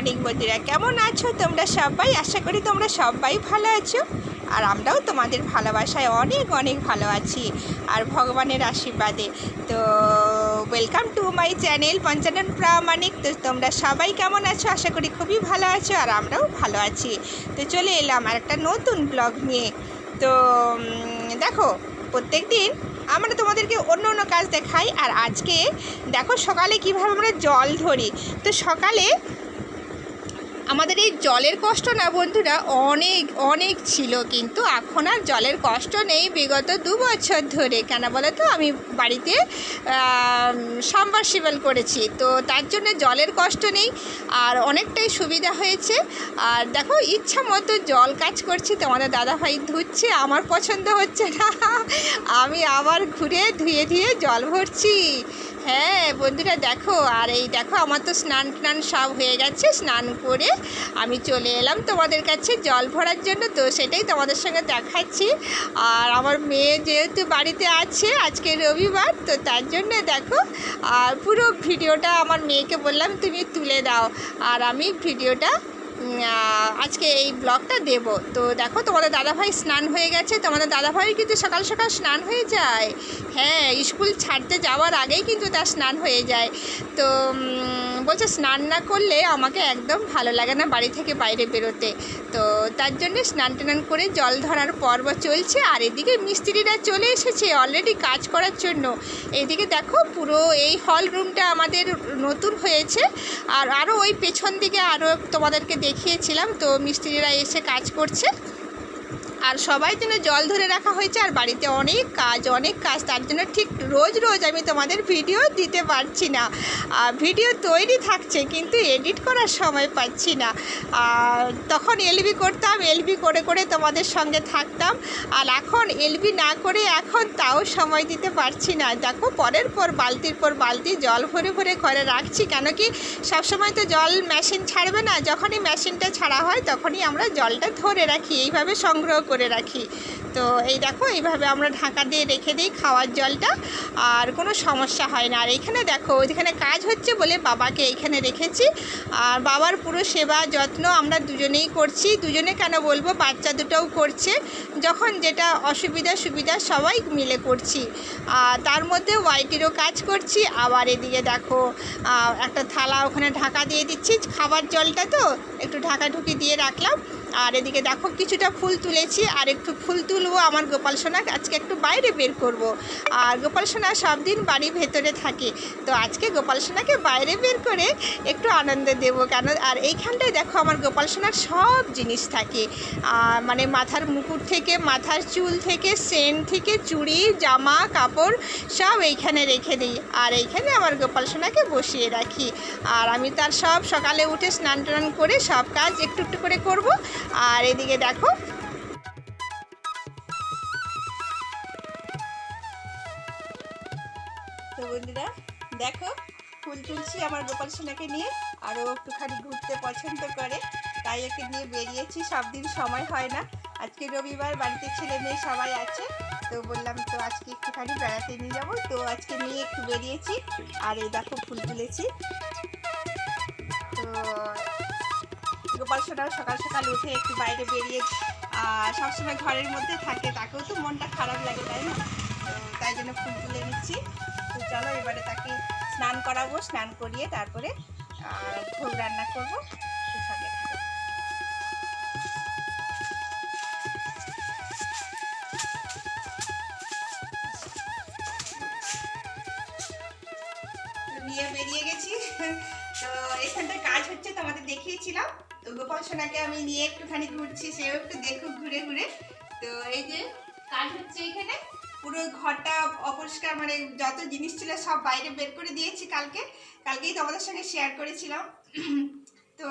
Morning বন্ধুরা, কেমন আছো তোমরা সবাই? আশা করি তোমরা সবাই ভালো আছো। আর আমরাও তোমাদের ভালোবাসায় অনেক অনেক ভালো আছি। আর ভগবানের আশীর্বাদে। তো welcome to my channel Panchanan Pramanik. তো তোমরা সবাই কেমন আছো? আশা করি খুবই ভালো আছো আর আমরাও ভালো আছি। তো চলে এলাম আর একটা নতুন ব্লগ নিয়ে। তো দেখো প্রত্যেক দিন আমরা তোমাদেরকে অন্য অন্য কাজ দেখাই। আর আজকে দেখো সকালে কীভাবে আমরা জল ধরি। তো সকালে আমাদের এই জলের কষ্ট না বন্ধুরা, অনেক অনেক ছিল কিন্তু এখন আর জলের কষ্ট নেই। বিগত দু বছর ধরে, কেন বলো তো? আমি বাড়িতে সাবমার্সিবল করেছি। তো তার জন্য জলের কষ্ট নেই আর অনেকটাই সুবিধা হয়েছে। আর দেখো, ইচ্ছা মতো জল কাজ করছি তোমাদের দাদাভাই ধুচ্ছে, আমার পছন্দ হচ্ছে না। আমি আবার ঘুরে ধুয়ে ধুয়ে জল ভরছি। হ্যাঁ বন্ধুরা দেখো, আর এই দেখো, আমার তো স্নান টান সব হয়ে গেছে। স্নান করে আমি চলে এলাম তোমাদের কাছে জল ভরার জন্য, তো সেটাই তোমাদের সঙ্গে দেখাচ্ছি। আর আমার মেয়ে যেহেতু বাড়িতে আছে, আজকে রবিবার, তো তার জন্য দেখো, আর পুরো ভিডিওটা আমার মেয়েকে বললাম, তুমি তুলে দাও। আর আমি ভিডিওটা আজকে এই ব্লগটা দেব। তো দেখো, তোমাদের দাদাভাই স্নান হয়ে গেছে। তোমাদের দাদাভাই কিন্তু সকাল সকাল স্নান হয়ে যায়। হ্যাঁ স্কুল ছাড়তে যাওয়ার আগেই কিন্তু তার স্নান হয়ে যায়। তো বলছে স্নান না করলে আমাকে একদম ভালো লাগে না বাড়ি থেকে বাইরে বেরোতে। তো তার জন্য স্নান টান করে জল ধরার পর্ব চলছে। আর এদিকে মিস্ত্রিরা চলে এসেছে অলরেডি কাজ করার জন্য। এইদিকে দেখো, পুরো এই হল রুমটা আমাদের নতুন হয়েছে। আর আরও ওই পেছন দিকে আরও তোমাদেরকে দেখিয়েছিলাম তো মিস্ত্রিরা এসে কাজ করছে। আর সবাই জন্য জল ধরে রাখা হয়েছে আর বাড়িতে অনেক কাজ অনেক কাজ, তার জন্য ঠিক রোজ রোজ আমি তোমাদের ভিডিও দিতে পারছি না। আর ভিডিও তৈরি থাকছে কিন্তু এডিট করার সময় পাচ্ছি না। তখন এলবি করতাম, এলবি করে করে তোমাদের সঙ্গে থাকতাম। আর এখন এলবি না করে এখন তাও সময় দিতে পারছি না। দেখো, পরের পর বালতির পর বালতি জল ভরে ভরে ঘরে রাখছি, কেন কি সবসময় তো জল মেশিন ছাড়বে না। যখনই মেশিনটা ছাড়া হয় তখনই আমরা জলটা ধরে রাখি। এইভাবে সংগ্রহ করে রাখি। তো এই দেখো, এইভাবে আমরা ঢাকা দিয়ে রেখে দিই খাওয়ার জলটা, আর কোনো সমস্যা হয় না। আর এইখানে দেখো, ওইখানে কাজ হচ্ছে বলে বাবাকে এইখানে রেখেছি। আর বাবার পুরো সেবা যত্ন আমরা দুজনেই করছি। দুজনে কেন বলব, বাচ্চা দুটোও করছে। যখন যেটা অসুবিধা সুবিধা সবাই মিলে করছি। আর তার মধ্যে ওয়াইটিরও কাজ করছি। আবার এদিকে দেখো একটা থালা ওখানে ঢাকা দিয়ে দিচ্ছি। খাবার জলটা তো একটু ঢাকা ঢুকি দিয়ে রাখলাম। আর এদিকে দেখো, কিছুটা ফুল তুলেছি, আর একটু ফুল তুলবো আমার গোপাল সোনা আজকে একটু বাইরে বের করব। আর গোপাল সোনা সব দিন বাড়ির ভেতরে থাকে। তো আজকে গোপাল সোনাকে বাইরে বের করে একটু আনন্দ দেব কেন? আর এইখানটায় দেখো আমার গোপাল সোনার সব জিনিস থাকে। মানে মাথার মুকুট থেকে, মাথার চুল থেকে, সেন থেকে, চুড়ি, জামা, কাপড় সব এইখানে রেখে দিই। আর এইখানে আমার গোপাল সোনাকে বসিয়ে রাখি। আর আমি তার সব সকালে উঠে স্নান টান করে সব কাজ একটু একটু করে করব। আর এদিকে দেখো। বন্ধুরা, দেখো, ফুল তুলছি আমার গোপাল সোনাকে নিয়ে আরও একটুখানি ঘুরতে পছন্দ করে। তাই ওকে নিয়ে বেরিয়েছি সব দিন সময় হয় না। আজকে রবিবার, বাড়িতে ছেলে মেয়ে সবাই আছে। তো বললাম, তো আজকে একটুখানি বেড়াতে নিয়ে যাব। তো আজকে নিয়ে একটু বেরিয়েছি, আর এই দেখো ফুল তুলেছি। গোপাল সকাল সকাল উঠে একটু বাইরে বেরিয়ে সবসময় ঘরের মধ্যে থাকে, তাকেও তো মনটা খারাপ লাগে, তাই না? তো তাই জন্য ফুল তুলে নিচ্ছি। তো চলো এবারে তাকে স্নান করাবো, স্নান করিয়ে তারপরে ভোগ রান্না করব নিয়ে বেরিয়ে গেছি। তো এখানটায় কাজ হচ্ছে, তোমাদের দেখিয়েছিলাম। তো গোপাল সোনাকে আমি নিয়ে একটুখানি ঘুরছি, সেও একটু দেখুক ঘুরে ঘুরে। তো এই যে কাজ হচ্ছে এখানে। পুরো ঘরটা অপরিষ্কার মানে যত জিনিস ছিল সব বাইরে বের করে দিয়েছি কালকে। কালকেই তোমাদের সঙ্গে শেয়ার করেছিলাম। তো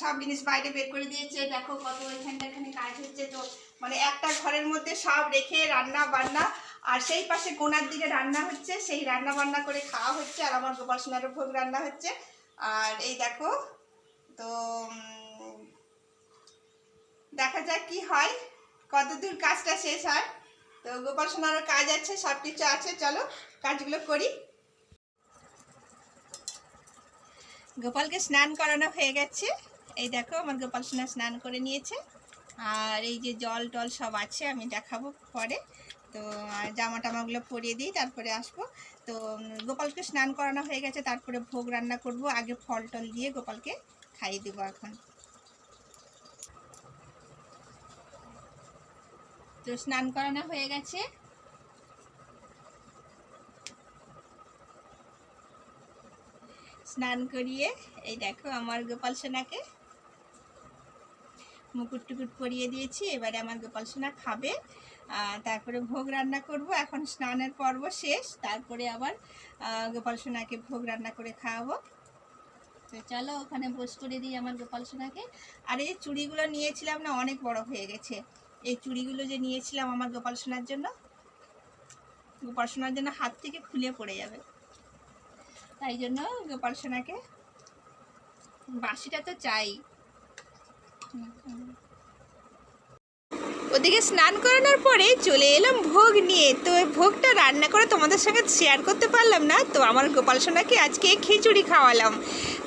সব জিনিস বাইরে বের করে দিয়েছে। দেখো কত এখানটা এখানে কাজ হচ্ছে। তো মানে একটা ঘরের মধ্যে সব রেখে রান্না বান্না, আর সেই পাশে কোনার দিকে রান্না হচ্ছে। সেই রান্না বান্না করে খাওয়া হচ্ছে, আর আমার গোপাল সোনারও ভোগ রান্না হচ্ছে। আর এই দেখো, তো দেখা যাক কি হয়। কতদূর কাজটা শেষ হয়। তো গোপাল সোনারও কাজ আছে সব কিছু আছে। চলো কাজগুলো করি। গোপালকে স্নান করানো হয়ে গেছে। এই দেখো আমার গোপাল সোনা স্নান করে নিয়েছে। আর এই যে জল টল সব আছে, আমি দেখাবো পরে। তো জামা টামাগুলো পরিয়ে দিই, তারপরে আসব। তো গোপালকে স্নান করানো হয়ে গেছে, তারপরে ভোগ রান্না করব। আগে ফল টল দিয়ে গোপালকে খাইয়ে দেবো এখন। তো স্নান করানো হয়ে গেছে। স্নান করিয়ে, এই দেখো আমার গোপাল সোনাকে মুকুট টুকুট পরিয়ে দিয়েছি, এবারে আমার গোপাল সোনা খাবে। তারপরে ভোগ রান্না করব, এখন স্নানের পর্ব শেষ, তারপরে আবার গোপাল সোনাকে ভোগ রান্না করে খাওয়াবো। তো চলো ওখানে বস করে দিই আমার গোপাল সোনাকে। আর এই চুড়িগুলো নিয়েছিলাম না, অনেক বড় হয়ে গেছে। এই চুড়িগুলো যে নিয়েছিলাম আমার গোপাল সোনার জন্য, গোপাল সোনার জন্য হাত থেকে খুলে পড়ে যাবে। তাই জন্য গোপাল সোনাকে বাসিটা তো চাই। ওদিকে স্নান করানোর পরে চলে এলাম ভোগ নিয়ে। তো ভোগটা রান্না করে তোমাদের সঙ্গে শেয়ার করতে পারলাম না। তো আমার গোপাল সোনাকে আজকে খিচুড়ি খাওয়ালাম।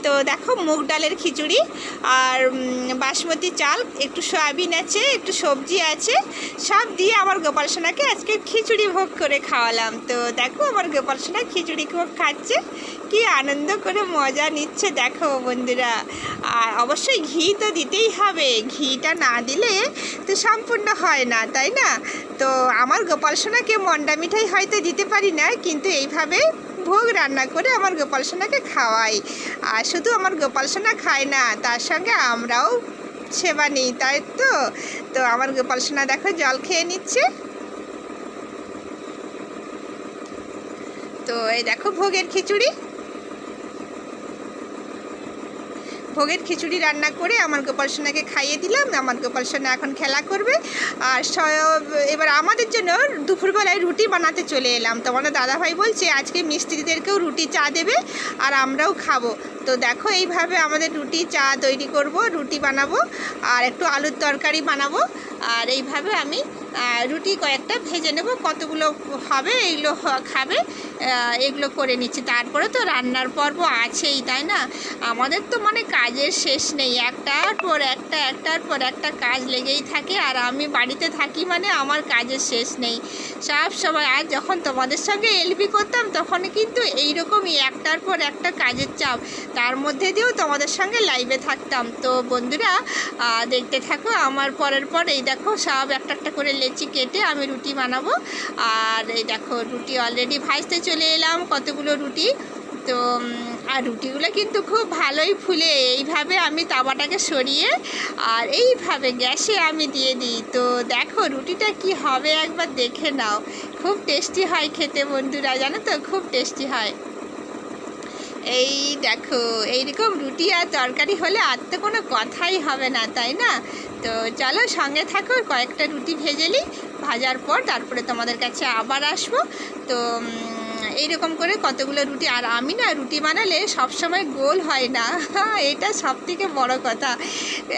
তো দেখো মুগ ডালের খিচুড়ি আর বাসমতি চাল, একটু সয়াবিন আছে, একটু সবজি আছে, সব দিয়ে আমার গোপাল সোনাকে আজকে খিচুড়ি ভোগ করে খাওয়ালাম। তো দেখো আমার গোপাল সোনা খিচুড়ি ভোগ খাচ্ছে, কি আনন্দ করে মজা নিচ্ছে দেখো বন্ধুরা। আর অবশ্যই ঘি তো দিতেই হবে, ঘিটা না দিলে তো সম্পূর্ণ হয় না, তাই না? তো আমার গোপাল সোনাকে মন্ডা মিঠাই হয়তো দিতে পারি না, কিন্তু এইভাবে ভোগ রান্না করে আমার গোপাল সোনাকে খাওয়াই। আর শুধু আমার গোপাল সোনা খায় না, তার সঙ্গে আমরাও সেবা নিই, তাই তো? তো আমার গোপাল সোনা দেখো জল খেয়ে নিচ্ছে। তো এই দেখো ভোগের খিচুড়ি। ভোগের খিচুড়ি রান্না করে আমার গোপাল সোনাকে খাইয়ে দিলাম, আমার গোপাল সোনা এখন খেলা করবে। আর এবার আমাদের জন্য দুপুরবেলায় রুটি বানাতে চলে এলাম। তো আমাদের দাদাভাই বলছে, আজকে মিস্ত্রিদেরকেও রুটি চা দেবে আর আমরাও খাব। তো দেখো, এইভাবে আমাদের রুটি, চা তৈরি করব, রুটি বানাবো, আর একটু আলুর তরকারি বানাবো। আর এইভাবে আমি রুটি কয়েকটা ভেজে নেব, কতগুলো হবে এইগুলো খাবে এগুলো করে নিচ্ছি। তারপরে তো রান্নার পর্ব আছেই, তাই না? আমাদের তো মানে কাজের শেষ নেই, একটার পর একটা, একটার পর একটা কাজ লেগেই থাকে, আর আমি বাড়িতে থাকি মানে আমার কাজের শেষ নেই। সব সময়, আর যখন তোমাদের সঙ্গে এলবি করতাম তখন কিন্তু এইরকমই একটার পর একটা কাজের চাপ। তার মধ্যে দিয়েও তোমাদের সঙ্গে লাইভে থাকতাম। তো বন্ধুরা দেখতে থাকো, আমার পরের পর এই দেখো, সব একটা একটা করে লেচি কেটে আমি রুটি বানাবো। আর এই দেখো, রুটি অলরেডি ভাজতে চলে এলাম কতগুলো রুটি। তো আর রুটিগুলো কিন্তু খুব ভালোই ফুলে। এইভাবে আমি তাওয়াটাকে সরিয়ে আর এইভাবে গ্যাসে আমি দিয়ে দিই। তো দেখো, রুটিটা কি হবে একবার দেখে নাও। খুব টেস্টি হয় খেতে বন্ধুরা, জানো তো? খুব টেস্টি হয়। এই দেখো, এইরকম রুটি আর তরকারি হলে আর তো কোনো কথাই হবে না, তাই না? তো চলো সঙ্গে থাকো, কয়েকটা রুটি ভেজে নিই, ভাজার পর তারপরে তোমাদের কাছে আবার আসব। তো এইরকম করে কতগুলো রুটি, আর আমি না রুটি বানালে সবসময় গোল হয় না। এটা সব থেকে বড় কথা।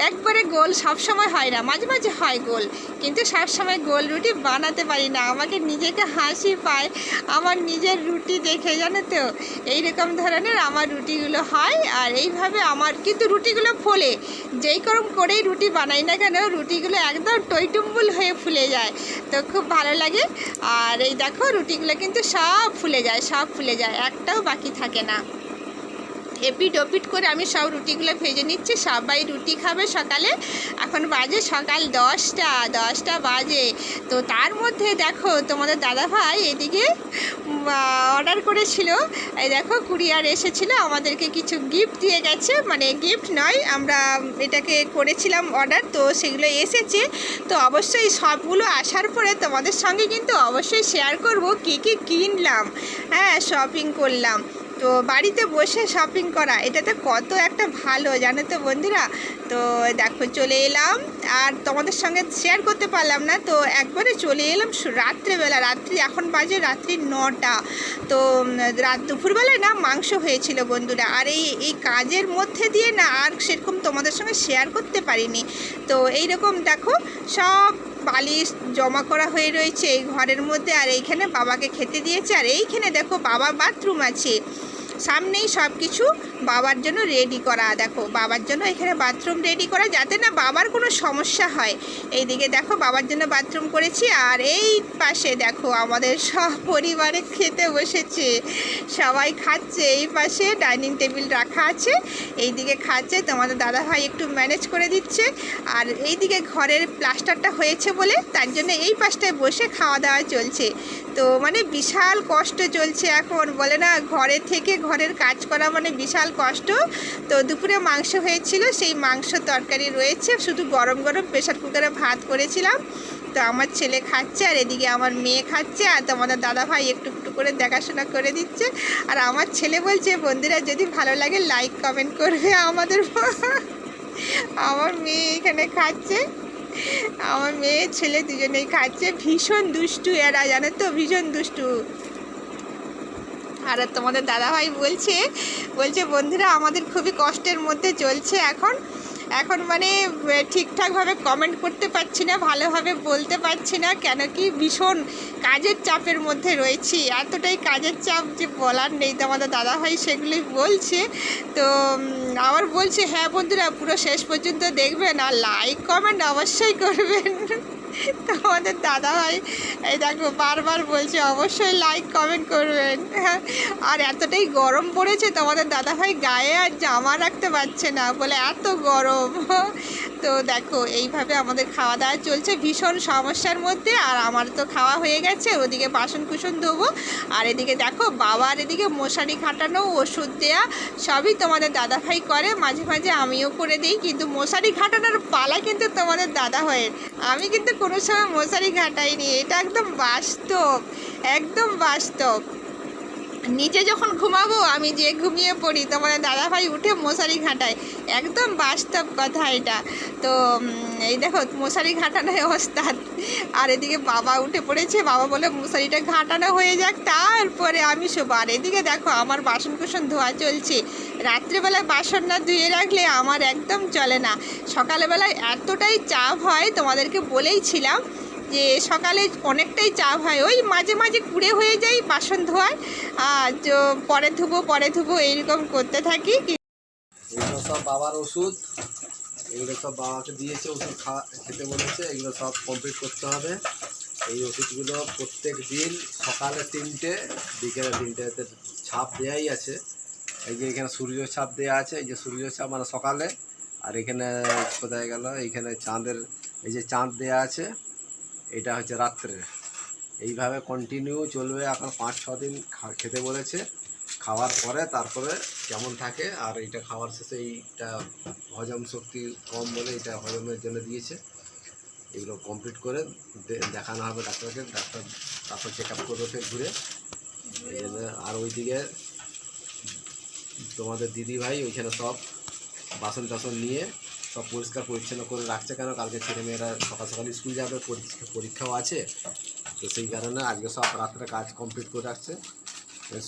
একবারে গোল সব সময় হয় না, মাঝে মাঝে হয় গোল, কিন্তু সব সময় গোল রুটি বানাতে পারি না। আমাকে নিজেকে হাসি পায়, আমার নিজের রুটি দেখে, জানো তো? এইরকম ধরনের আমার রুটিগুলো হয়, আর এইভাবে আমার কিন্তু রুটিগুলো ফোলে। যেই করম করেই রুটি বানাই না কেন, রুটিগুলো একদম টইটুম্বুল হয়ে ফুলে যায়। তো খুব ভালো লাগে। আর এই দেখো, রুটিগুলো কিন্তু সব ফুলে যায়। সব ফুলে যায় একটাও বাকি থাকে না। এপিট ওপিট করে আমি সব রুটিগুলো ভেজে নিচ্ছি। সবাই রুটি খাবে সকালে। এখন বাজে সকাল দশটা দশটা বাজে। তো তার মধ্যে দেখো তোমাদের দাদাভাই এদিকে অর্ডার করেছিল। এই দেখো কুরিয়ার এসেছিল, আমাদেরকে কিছু গিফট দিয়ে গেছে। মানে গিফট নয়, আমরা এটাকে করেছিলাম অর্ডার তো সেগুলো এসেছে। তো অবশ্যই সবগুলো আসার পরে তোমাদের সঙ্গে কিন্তু অবশ্যই শেয়ার করব, কী কী কিনলাম। হ্যাঁ শপিং করলাম। তো বাড়িতে বসে শপিং করা, এটাতে কত একটা ভালো, জানো তো বন্ধুরা? তো দেখো, চলে এলাম, আর তোমাদের সঙ্গে শেয়ার করতে পারলাম না, তো একবারে চলে এলাম রাত্রেবেলা, রাত্রি, এখন বাজে রাত্রি নটা। তো রাত দুপুরবেলায় না মাংস হয়েছিল বন্ধুরা, আর এই এই কাজের মধ্যে দিয়ে না আর সেরকম তোমাদের সঙ্গে শেয়ার করতে পারিনি। তো এই রকম দেখো, সব বালিশ জমা করা হয়ে রয়েছে এই ঘরের মধ্যে আর এইখানে বাবাকে খেতে দিয়েছে। আর এইখানে দেখো বাবা বাথরুম আছে। সামনেই সব কিছু বাবার জন্য রেডি করা, দেখো, বাবার জন্য এখানে বাথরুম রেডি করা যাতে না বাবার কোনো সমস্যা হয়। এইদিকে দেখো, বাবার জন্য বাথরুম করেছি আর এই পাশে দেখো, আমাদের সব পরিবারে খেতে বসেছে। সবাই খাচ্ছে, এই পাশে ডাইনিং টেবিল রাখা আছে। এইদিকে খাচ্ছে, তোমাদের দাদা ভাই একটু ম্যানেজ করে দিচ্ছে। আর এইদিকে ঘরের প্লাস্টারটা হয়েছে বলে তার জন্য এই পাশটায় বসে খাওয়া দাওয়া চলছে। তো মানে বিশাল কষ্ট চলছে এখন, বলে না, ঘরে থেকে ঘরের কাজ করা মানে বিশাল কষ্ট। তো দুপুরে মাংস হয়েছিল, সেই মাংস তরকারি রয়েছে। শুধু গরম গরম প্রেশার কুকারে ভাত করেছিলাম। তো আমার ছেলে খাচ্ছে আর এদিকে আমার মেয়ে খাচ্ছে আর তোমাদের দাদা ভাই একটু একটু করে দেখাশোনা করে দিচ্ছে। আর আমার ছেলে বলছে, বন্ধুরা, যদি ভালো লাগে লাইক কমেন্ট করবে আমাদের আমার মেয়ে এখানে খাচ্ছে। আমার মেয়ে, ছেলে দুজনেই খাচ্ছে। ভীষণ দুষ্টু এরা, জানো তো? ভীষণ দুষ্টু। আর তোমাদের দাদাভাই বলছে বলছে, বন্ধুরা, আমাদের খুবই কষ্টের মধ্যে চলছে এখন। এখন মানে ঠিকঠাকভাবে কমেন্ট করতে পারছি না, ভালোভাবে বলতে পারছি না, কেন কি ভীষণ কাজের চাপের মধ্যে রয়েছি। এতটাই কাজের চাপ যে বলার নেই। তো আমাদের দাদাভাই সেগুলি বলছে। তো আবার বলছে হ্যাঁ বন্ধুরা, পুরো শেষ পর্যন্ত দেখবেন আর লাইক কমেন্ট অবশ্যই করবেন। তো আমাদের দাদা ভাই, এই দেখো বারবার বলছে, অবশ্যই লাইক কমেন্ট করবেন। আর এতটাই গরম পড়েছে তোমাদের দাদাভাই গায়ে আর জামা রাখতে পারছে না। বলে, এত গরম। তো দেখো, এইভাবে আমাদের খাওয়া দাওয়া চলছে। ভীষণ সমস্যার মধ্যে, আর আমার তো খাওয়া হয়ে গেছে। ওদিকে বাসন কুসন ধোবো। আর এদিকে দেখো, বাবার এদিকে মশারি খাটানো ওষুধ দেয়া, সবই তোমাদের দাদা ভাই করে। মাঝে মাঝে আমিও করে দিই, কিন্তু মশারি খাটানোর পালা কিন্তু তোমাদের দাদা ভাইয়ের। আমি কিন্তু কোনো সময় মশারি ঘাটাইনি। এটা একদম বাস্তব। একদম বাস্তব। নিচে যখন ঘুমাবো, আমি যে ঘুমিয়ে পড়ি। তোমাদের দাদা ভাই উঠে মশারি ঘাঁটায়। একদম বাস্তব কথা এটা। তো এই দেখো, মশারি ঘাটানোর অবস্থা আর এদিকে বাবা উঠে পড়েছে। বাবা বলে, মশারিটা ঘাঁটানো হয়ে যাক, তারপরে আমি শোবো। আর এদিকে দেখো, আমার বাসন কুসন ধোয়া চলছে। রাত্রেবেলায় বাসন না ধুয়ে রাখলে আমার একদম চলে না। সকালবেলায় এতটাই চাপ হয়, তোমাদেরকে বলেইছিলাম যে সকালে অনেকটাই চাপ হয়, ওই মাঝে মাঝে কুড়ে হয়ে যায় বাসন ধোয়ার আর পরে ধুবো পরে ধুবো, এইরকম করতে থাকি। এগুলো সব বাবার ওষুধ, এগুলো সব বাবাকে দিয়েছে, ওষুধ খাওয়া খেতে বলেছে, এগুলো সব কমপ্লিট করতে হবে। এই ওষুধগুলো প্রত্যেক দিন সকালে তিনটে, বিকেলে তিনটে, এতে ছাপ দেওয়াই আছে। এই যে এখানে সূর্য ছাপ দেওয়া আছে, এই যে সূর্য ছাপ মানে সকালে, আর এখানে কোথায় গেল? এইখানে চাঁদের, এই যে চাঁদ দেওয়া আছে। এটা হচ্ছে রাত্রে। এইভাবে কন্টিনিউ চলবে এখন পাঁচ, ছ দিন খেতে বলেছে। খাওয়ার পরে তারপরে কেমন থাকে, আর এইটা খাওয়ার শেষে এইটা হজম শক্তি কম বলে এটা হজমের জন্য দিয়েছে। এগুলো কমপ্লিট করে দেখানো হবে ডাক্তারকে। ডাক্তার তারপর চেক আপ করবে ফের ঘুরে। আর ওইদিকে তোমাদের দিদি ভাই ওইখানে সব বাসন টাসন নিয়ে সব পরিষ্কার পরিচ্ছন্ন করে রাখছে কেন? কালকে ছেলেমেয়েরা সকাল সকাল স্কুল যাবে, পরীক্ষা, পরীক্ষাও আছে। তো সেই কারণে আজকে সব রাত্রে কাজ কমপ্লিট করে রাখছে।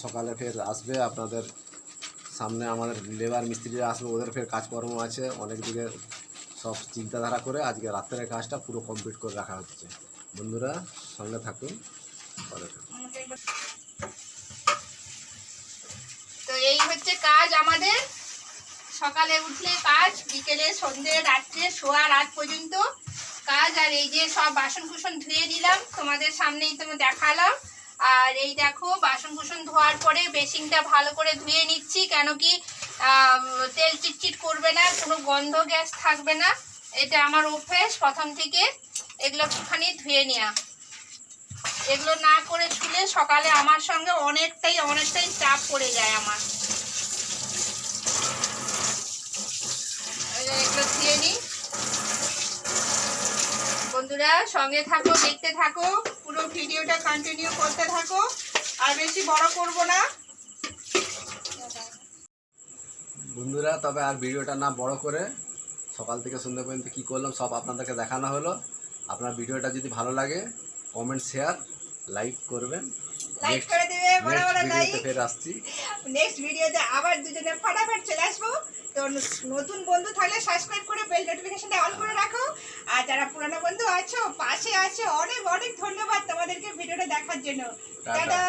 সকালে ফের আসবে আপনাদের সামনে আমাদের লেবার মিস্ত্রিরা আসবে, ওদের ফের কাজকর্ম আছে। অনেক দিকে সব চিন্তাধারা করে আজকে রাত্রের কাজটা পুরো কমপ্লিট করে রাখা হচ্ছে। বন্ধুরা, সঙ্গে থাকুন। তো এই হচ্ছে কাজ আমাদের। সকালে উঠলে কাজ, বিকেলে সন্ধে রাত্রে শোয়া, রাত পর্যন্ত কাজ। আর এই যে সব বাসন কুসন ধুয়ে দিলাম তোমাদের সামনেই তুমি দেখালাম। আর এই দেখো বাসন কুসন ধোয়ার পরে বেসিনটা ভালো করে ধুয়ে নিচ্ছি, কেন কি তেল চিটচিট করবে না, কোনো গন্ধ গ্যাস থাকবে না। এটা আমার অভ্যেস প্রথম থেকে। এগুলো একটুখানি ধুয়ে নেওয়া এগুলো না করে শুলে সকালে আমার সঙ্গে অনেকটাই অনেকটাই চাপ পড়ে যায় আমার এই যে এগুলো ধুয়ে নিই বন্ধুরা সঙ্গে থাকো দেখতে থাকো পুরো ভিডিওটা কন্টিনিউ করতে থাকো আর বেশি বড় করব না। বন্ধুরা তবে আর ভিডিওটা না বড় করে সকাল থেকে সন্ধ্যা পর্যন্ত কী করলাম সব আপনাদেরকে দেখানো হলো। আপনার ভিডিওটা যদি ভালো লাগে কমেন্ট শেয়ার লাইক করবেন। লাইক করে দিবে বড় বড় লাইক ফের আসছি। নেক্সট ভিডিওতে আবার দুজনে ফটাফট চলে আসব। তো নতুন বন্ধু থাকলে সাবস্ক্রাইব করে বেল নোটিফিকেশনটা অন করে রাখো। আর যারা পুরানো বন্ধু আছো পাশে আছে অনেক অনেক ধন্যবাদ তোমাদেরকে ভিডিওটা দেখার জন্য। টাটা। টাটা।